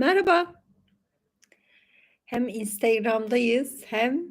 Merhaba. Hem Instagram'dayız hem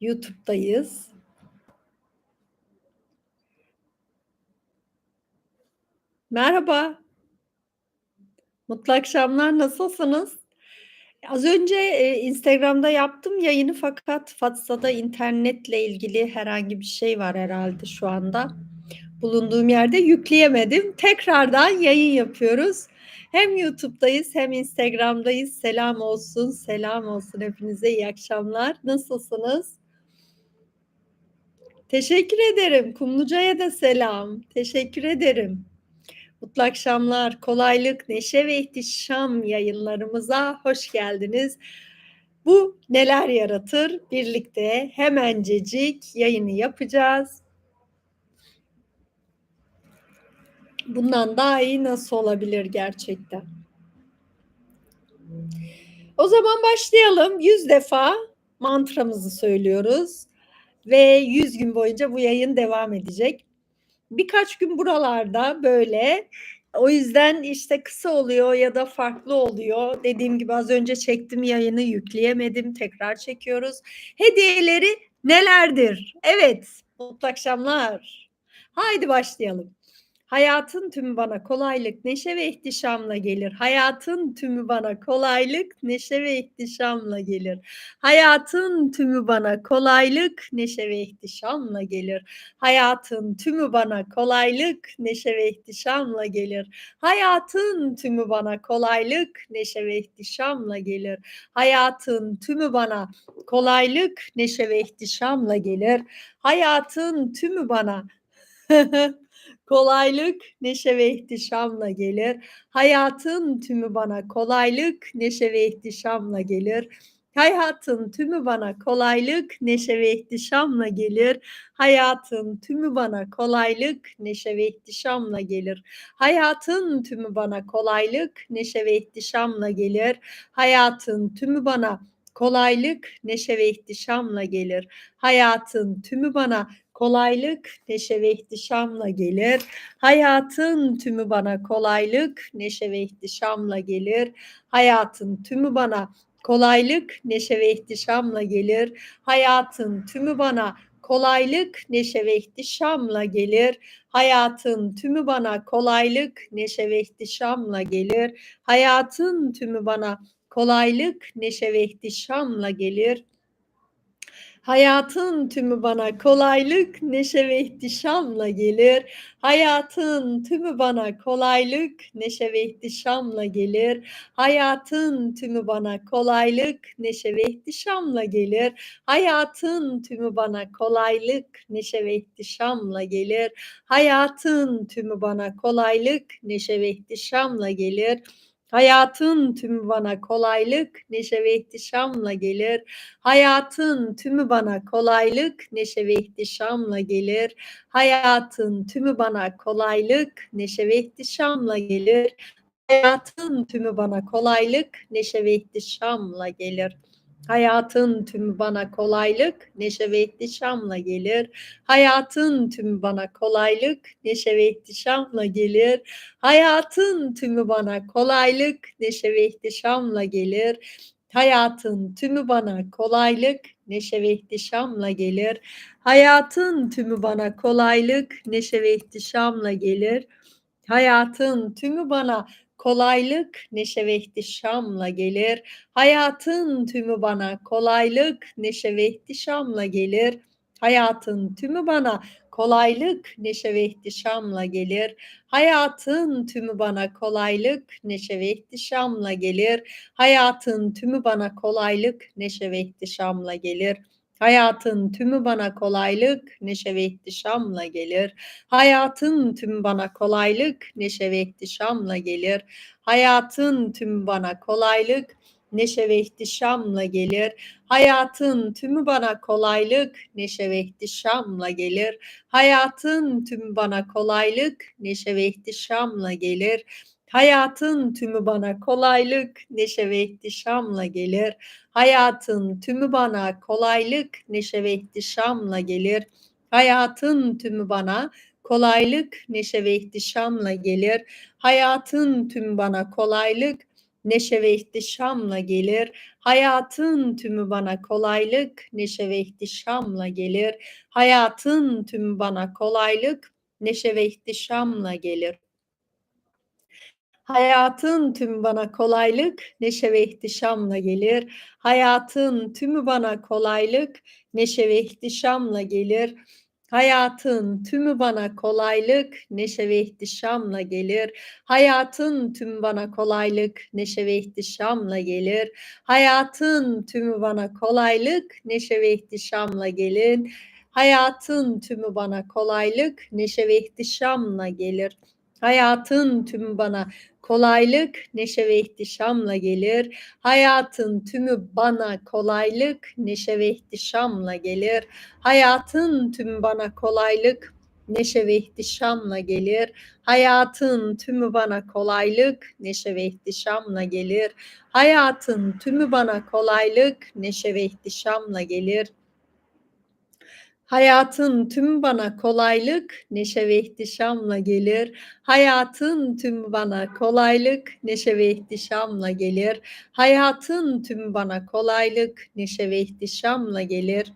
YouTube'dayız. Merhaba. Mutlu akşamlar, nasılsınız? Az önce, eee, Instagram'da yaptım yayını fakat WhatsApp'ta internetle ilgili herhangi bir şey var herhâlde şu anda. Bulunduğum yerde yükleyemedim. Tekrardan yayın yapıyoruz. Hem YouTube'dayız hem Instagram'dayız. Selam olsun, selam olsun hepinize. İyi akşamlar. Nasılsınız? Teşekkür ederim. Kumluca'ya da selam. Teşekkür ederim. Mutlu akşamlar, kolaylık, neşe ve ihtişam yayınlarımıza hoş geldiniz. Bu neler yaratır? Birlikte hemencecik yayını yapacağız. Bundan daha iyi nasıl olabilir gerçekten? O zaman başlayalım. 100 defa mantramızı söylüyoruz ve 100 gün boyunca bu yayın devam edecek. Birkaç gün buralarda böyle. O yüzden işte kısa oluyor ya da farklı oluyor. Dediğim gibi az önce çektim yayını yükleyemedim. Tekrar çekiyoruz. Hediyeleri nelerdir? Evet, mutlu akşamlar. Haydi başlayalım. Hayatın tümü bana kolaylık, neşe ve ihtişamla gelir. Hayatın tümü bana kolaylık, neşe ve ihtişamla gelir. Hayatın tümü bana kolaylık, neşe ve ihtişamla gelir. Hayatın tümü bana kolaylık, neşe ve ihtişamla gelir. Hayatın tümü bana kolaylık, neşe ve ihtişamla gelir. Hayatın tümü bana kolaylık, neşe ve ihtişamla gelir. Hayatın tümü bana Kolaylık, neşe ve ihtişamla gelir. Hayatın tümü bana kolaylık, neşe ve ihtişamla gelir. Hayatın tümü bana kolaylık, neşe ve ihtişamla gelir. Hayatın tümü bana kolaylık, neşe ve ihtişamla gelir. Hayatın tümü bana kolaylık, neşe ve ihtişamla gelir. Hayatın tümü bana kolaylık, neşe ve ihtişamla gelir. Hayatın tümü bana kolaylık, neşe ve ihtişamla gelir. Hayatın tümü bana kolaylık, neşe ve ihtişamla gelir. Hayatın tümü bana kolaylık, neşe ve ihtişamla gelir. Hayatın tümü bana kolaylık, neşe ve ihtişamla gelir. Hayatın tümü bana kolaylık, neşe ve ihtişamla gelir. Hayatın tümü bana kolaylık, neşe ve ihtişamla gelir. Hayatın tümü bana kolaylık, neşe ve ihtişamla gelir. Hayatın tümü bana kolaylık, neşe ve ihtişamla gelir. Hayatın tümü bana kolaylık, neşe ve ihtişamla gelir. Hayatın tümü bana kolaylık, neşe ve ihtişamla gelir. Hayatın tümü bana kolaylık, neşe ve ihtişamla gelir. Hayatın tümü bana kolaylık, neşe ve ihtişamla gelir. Hayatın tümü bana kolaylık, neşe ve ihtişamla gelir. Hayatın tümü bana kolaylık, neşe ve ihtişamla gelir. Hayatın tümü bana kolaylık, neşe ve ihtişamla gelir. Hayatın tümü bana kolaylık, neşe ve ihtişamla gelir. Hayatın tümü bana kolaylık, neşe ve ihtişamla gelir. Hayatın tümü bana kolaylık, neşe ve ihtişamla gelir. Hayatın tümü bana kolaylık, neşe ve ihtişamla gelir. Hayatın tümü bana kolaylık, neşe ve ihtişamla gelir. Hayatın tümü bana kolaylık, neşe ve ihtişamla gelir. Hayatın tümü bana kolaylık, neşe ve ihtişamla gelir. Hayatın tümü bana kolaylık, neşe ve ihtişamla gelir. Hayatın tümü bana kolaylık, neşe ve ihtişamla gelir. Hayatın tümü bana kolaylık, neşe ve ihtişamla gelir. Hayatın tümü bana kolaylık, neşe ve ihtişamla gelir. Hayatın tümü bana kolaylık, neşe ve ihtişamla gelir. Hayatın tümü bana kolaylık, neşe ve ihtişamla gelir. Hayatın tümü bana kolaylık, neşe ve ihtişamla gelir. Hayatın tümü bana kolaylık, neşe ve ihtişamla gelir. Hayatın tümü bana kolaylık, neşe ve ihtişamla gelir. Hayatın tümü bana kolaylık, neşe ve ihtişamla gelir. Hayatın tümü bana kolaylık, neşe ve ihtişamla gelir. Hayatın tümü bana kolaylık, neşe ve ihtişamla gelir. Hayatın tümü bana kolaylık, neşe ve ihtişamla gelir. Hayatın tümü bana kolaylık, neşe ve ihtişamla gelir. Hayatın tümü bana kolaylık, neşe ve ihtişamla gelir. Hayatın tümü bana kolaylık, neşe ve ihtişamla gelir. Hayatın tümü bana kolaylık, neşe ve ihtişamla gelir. Hayatın tümü bana kolaylık, neşe ve ihtişamla gelir. Hayatın tümü bana kolaylık, neşe ve ihtişamla gelin. Hayatın tümü bana kolaylık, neşe ve ihtişamla gelir. Hayatın tümü bana kolaylık, neşe ve ihtişamla gelir. Hayatın tümü bana kolaylık, neşe ve ihtişamla gelir. Hayatın tümü bana kolaylık, neşe ve ihtişamla gelir. Hayatın tümü bana kolaylık, neşe ve ihtişamla gelir. Hayatın tümü bana kolaylık, neşe ve ihtişamla gelir. Hayatın tüm bana kolaylık, neşe ve ihtişamla gelir. Hayatın tüm bana kolaylık, neşe ve ihtişamla gelir. Hayatın tüm bana kolaylık, neşe ve ihtişamla gelir.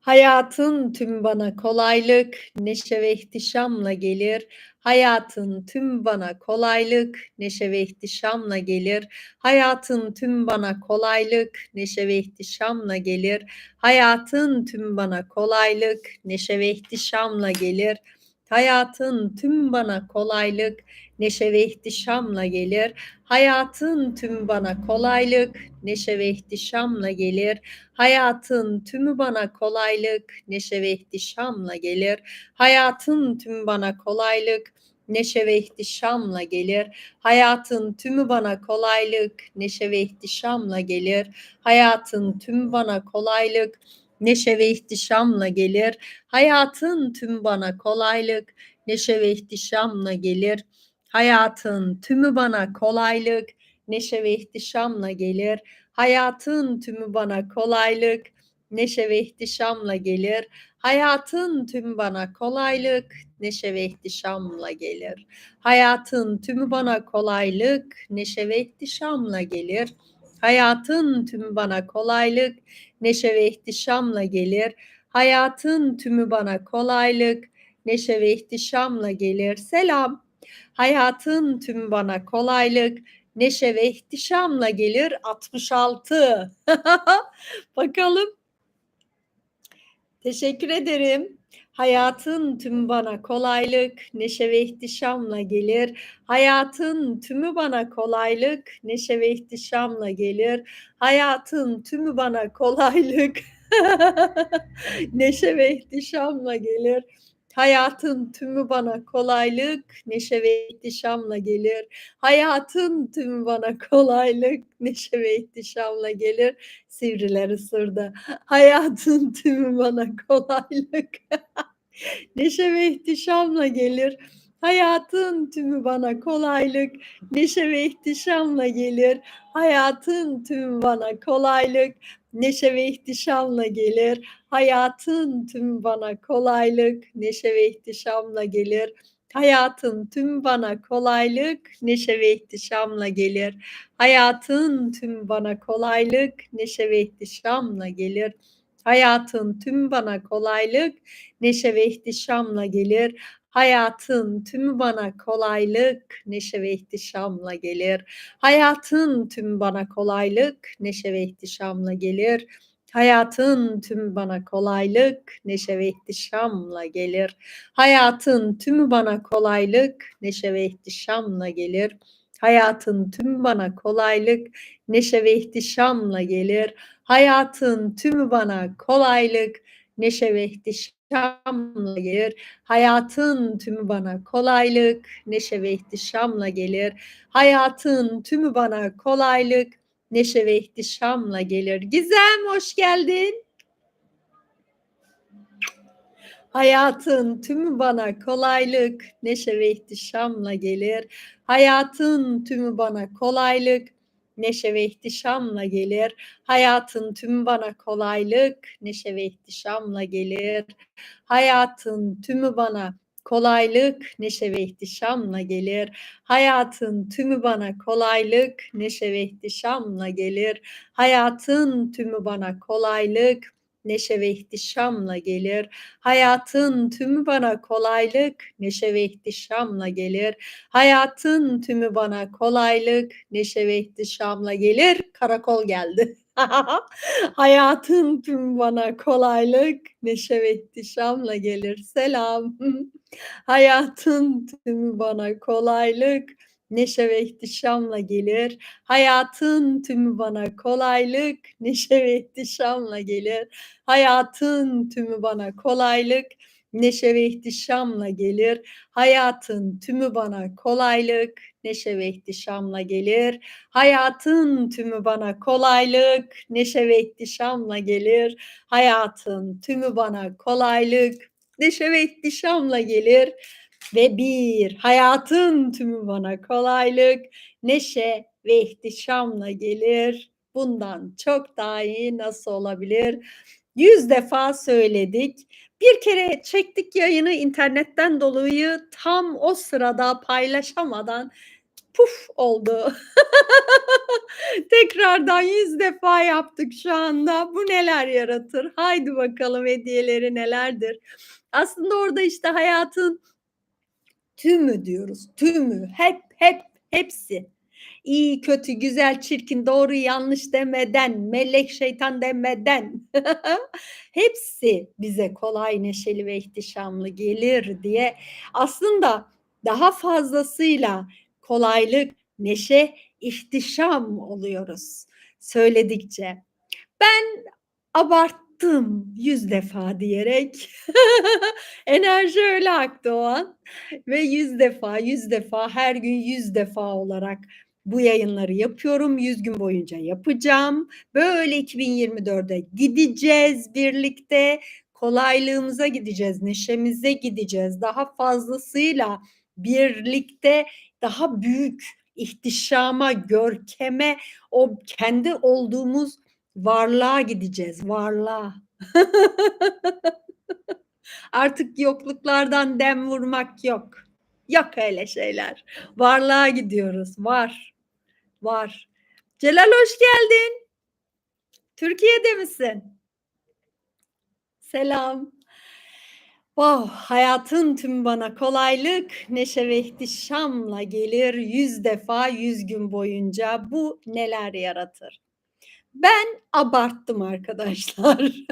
Hayatın tüm bana kolaylık, neşe ve ihtişamla gelir. Hayatın tüm bana kolaylık, neşe ve ihtişamla gelir. Hayatın tüm bana kolaylık, neşe ve ihtişamla gelir. Hayatın tüm bana kolaylık, neşe ve ihtişamla gelir. Hayatın tüm bana kolaylık, neşe ve ihtişamla gelir. Hayatın tüm bana kolaylık, neşe ve ihtişamla gelir. Hayatın tümü bana kolaylık, neşe ve ihtişamla gelir. Hayatın tümü bana kolaylık, neşe ve ihtişamla gelir. Hayatın tümü bana kolaylık, neşe ve ihtişamla gelir. Hayatın tümü bana kolaylık, neşe ve ihtişamla gelir. Hayatın tüm bana kolaylık, neşe ve ihtişamla gelir. Hayatın tümü bana kolaylık, neşe ve ihtişamla gelir. Hayatın tümü bana kolaylık, neşe ve ihtişamla gelir. Hayatın tümü bana kolaylık, neşe ve ihtişamla gelir. Hayatın tümü bana kolaylık, neşe ve ihtişamla gelir. Hayatın tümü bana kolaylık, neşe ve ihtişamla gelir. Hayatın tümü bana kolaylık, neşe ve ihtişamla gelir. Selam. Hayatın tümü bana kolaylık, neşe ve ihtişamla gelir. 66. Bakalım. Teşekkür ederim. Hayatın tümü bana kolaylık, neşe ve ihtişamla gelir. Hayatın tümü bana kolaylık, neşe ve ihtişamla gelir. Hayatın tümü bana kolaylık, neşe ve ihtişamla gelir. Hayatın tümü bana kolaylık, neşe ve ihtişamla gelir. Hayatın tümü bana kolaylık, neşe ve ihtişamla gelir. Sivriler ısırdı. Hayatın tümü bana kolaylık, neşe ve ihtişamla gelir. Hayatın tümü bana kolaylık, neşe ve ihtişamla gelir. Hayatın tümü bana kolaylık, neşe ve ihtişamla gelir. Hayatın tüm bana kolaylık, neşe ve ihtişamla gelir. Hayatın tüm bana kolaylık, neşe ve ihtişamla gelir. Hayatın tüm bana kolaylık, neşe ve ihtişamla gelir. Hayatın tüm bana kolaylık, neşe ve ihtişamla gelir. Hayatın tümü bana kolaylık, neşe ve ihtişamla gelir. Hayatın tüm bana kolaylık, neşe ve ihtişamla gelir. Hayatın tüm bana kolaylık, neşe ve ihtişamla gelir. Hayatın tümü bana kolaylık, neşe ve ihtişamla gelir. Hayatın tüm bana kolaylık, neşe ve ihtişamla gelir. Hayatın tümü bana kolaylık, neşe ve ihtişamla gelir. Hayatın tümü bana kolaylık, neşe ve ihtişamla gelir. Hayatın tümü bana kolaylık, neşe ve ihtişamla gelir. Gizem hoş geldin. Hayatın tümü bana kolaylık, neşe ve ihtişamla gelir. Hayatın tümü bana kolaylık, neşe ve ihtişamla gelir. Hayatın tümü bana kolaylık, neşe ve ihtişamla gelir. Hayatın tümü bana kolaylık, neşe ve ihtişamla gelir. Hayatın tümü bana kolaylık, neşe ve ihtişamla gelir. Hayatın tümü bana kolaylık, neşe ve ihtişamla gelir. Hayatın tümü bana kolaylık, neşe ve ihtişamla gelir. Hayatın tümü bana kolaylık, neşe ve ihtişamla gelir. Karakol geldi. Hayatın tümü bana kolaylık, neşe ve ihtişamla gelir. Selam. Hayatın tümü bana kolaylık, neşe ve ihtişamla gelir. Hayatın tümü bana kolaylık, neşe ve ihtişamla gelir. Hayatın tümü bana kolaylık, neşe ve ihtişamla gelir. Hayatın tümü bana kolaylık, neşe ve ihtişamla gelir. Hayatın tümü bana kolaylık, neşe ve ihtişamla gelir. Hayatın tümü bana kolaylık, neşe ve ihtişamla gelir. Ve bir, hayatın tümü bana kolaylık, neşe ve ihtişamla gelir. Bundan çok daha iyi nasıl olabilir? Yüz defa söyledik. Bir kere çektik yayını internetten dolayı tam o sırada paylaşamadan puf oldu. Tekrardan yüz defa yaptık şu anda. Bu neler yaratır? Haydi bakalım hediyeleri nelerdir? Aslında orada işte hayatın tümü diyoruz. Tümü, hep, hep, hepsi. İyi, kötü, güzel, çirkin, doğru, yanlış demeden, melek, şeytan demeden hepsi bize kolay, neşeli ve ihtişamlı gelir diye aslında daha fazlasıyla kolaylık, neşe, ihtişam oluyoruz söyledikçe. Ben abarttım yüz defa diyerek enerji öyle aktı o an ve yüz defa yüz defa her gün yüz defa olarak bu yayınları yapıyorum. 100 gün boyunca yapacağım. Böyle 2024'e gideceğiz birlikte. Kolaylığımıza gideceğiz, neşemize gideceğiz. Daha fazlasıyla birlikte daha büyük ihtişama, görkeme, o kendi olduğumuz varlığa gideceğiz, varlığa. Artık yokluklardan dem vurmak yok. Yok öyle şeyler. Varlığa gidiyoruz. Var. Var. Celal hoş geldin. Türkiye'de misin? Selam. Wow, hayatın tüm bana kolaylık, neşe ve ihtişamla gelir yüz defa yüz gün boyunca. Bu neler yaratır? Ben abarttım arkadaşlar.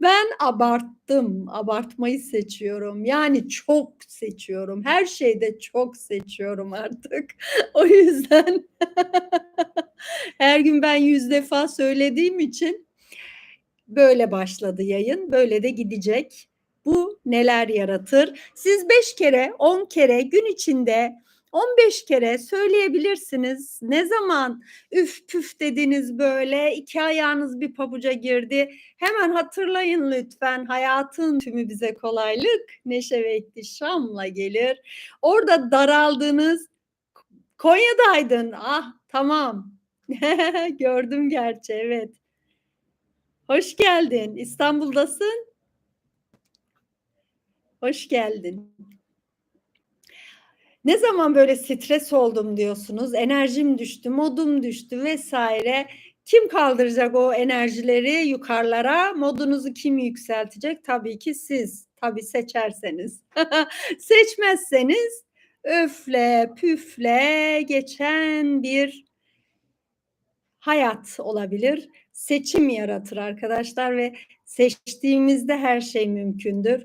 Ben abarttım. Abartmayı seçiyorum. Yani çok seçiyorum. Her şeyde çok seçiyorum artık. O yüzden her gün ben yüz defa söylediğim için böyle başladı yayın. Böyle de gidecek. Bu neler yaratır? Siz beş kere, on kere gün içinde 15 kere söyleyebilirsiniz. Ne zaman üf püf dediniz böyle iki ayağınız bir pabuca girdi. Hemen hatırlayın lütfen. Hayatın tümü bize kolaylık, neşe ve ihtişamla gelir. Orada daraldınız. Konya'daydın. Ah tamam. Gördüm gerçi evet. Hoş geldin. İstanbul'dasın. Hoş geldin. Ne zaman böyle stres oldum diyorsunuz, enerjim düştü, modum düştü vesaire. Kim kaldıracak o enerjileri yukarılara? Modunuzu kim yükseltecek? Tabii ki siz. Tabii seçerseniz. Seçmezseniz öfle püfle geçen bir hayat olabilir. Seçim yaratır arkadaşlar ve seçtiğimizde her şey mümkündür.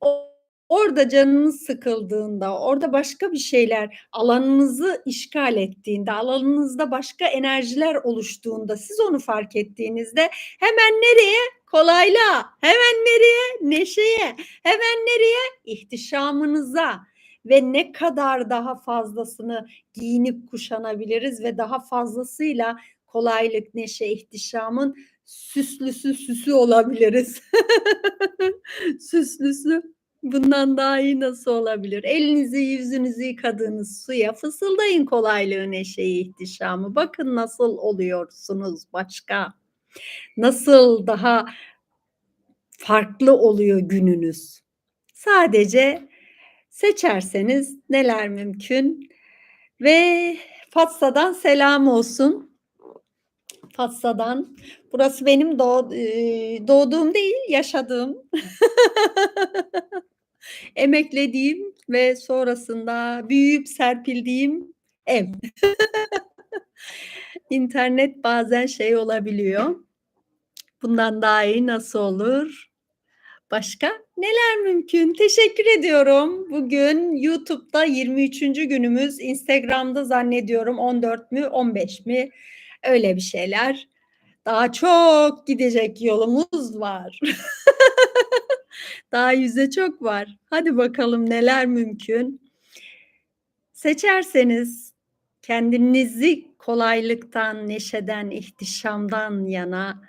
O Orada canınız sıkıldığında, orada başka bir şeyler alanınızı işgal ettiğinde, alanınızda başka enerjiler oluştuğunda, siz onu fark ettiğinizde hemen nereye? Kolaylığa, hemen nereye? Neşeye, hemen nereye? İhtişamınıza ve ne kadar daha fazlasını giyinip kuşanabiliriz ve daha fazlasıyla kolaylık, neşe, ihtişamın süslüsü süsü olabiliriz. süslüsü Bundan daha iyi nasıl olabilir? Elinizi yüzünüzü yıkadığınız suya fısıldayın kolaylığı, neşeyi, ihtişamı. Bakın nasıl oluyorsunuz başka. Nasıl daha farklı oluyor gününüz. Sadece seçerseniz neler mümkün? Ve Fatsa'dan selam olsun. Fatsa'dan. Burası benim doğ eee, doğduğum değil, yaşadığım, emeklediğim ve sonrasında büyüyüp serpildiğim ev. İnternet bazen şey olabiliyor. Bundan daha iyi nasıl olur? Başka neler mümkün? Teşekkür ediyorum. Bugün YouTube'da 23. günümüz. Instagram'da zannediyorum 14 mü 15 mi? Öyle bir şeyler. Daha çok gidecek yolumuz var. Daha yüze çok var. Hadi bakalım neler mümkün? Seçerseniz kendinizi kolaylıktan, neşeden, ihtişamdan yana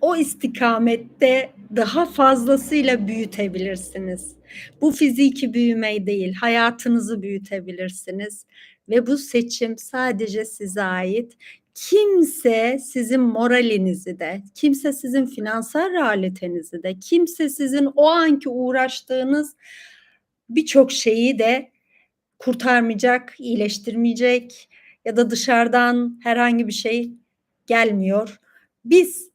o istikamette daha fazlasıyla büyütebilirsiniz. Bu fiziki büyüme değil, hayatınızı büyütebilirsiniz ve bu seçim sadece size ait. Kimse sizin moralinizi de, kimse sizin finansal realitenizi de, kimse sizin o anki uğraştığınız birçok şeyi de kurtarmayacak, iyileştirmeyecek ya da dışarıdan herhangi bir şey gelmiyor. Biz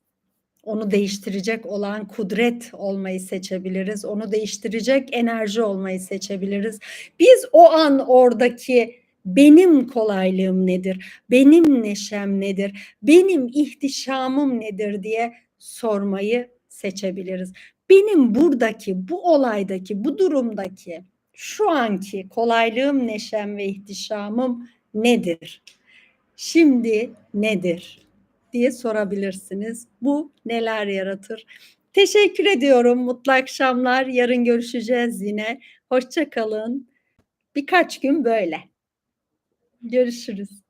onu değiştirecek olan kudret olmayı seçebiliriz. Onu değiştirecek enerji olmayı seçebiliriz. Biz o an oradaki benim kolaylığım nedir? Benim neşem nedir? Benim ihtişamım nedir diye sormayı seçebiliriz. Benim buradaki, bu olaydaki, bu durumdaki şu anki kolaylığım, neşem ve ihtişamım nedir? Şimdi nedir? diye sorabilirsiniz. Bu neler yaratır? Teşekkür ediyorum. Mutlu akşamlar. Yarın görüşeceğiz yine. Hoşça kalın. Birkaç gün böyle. Görüşürüz.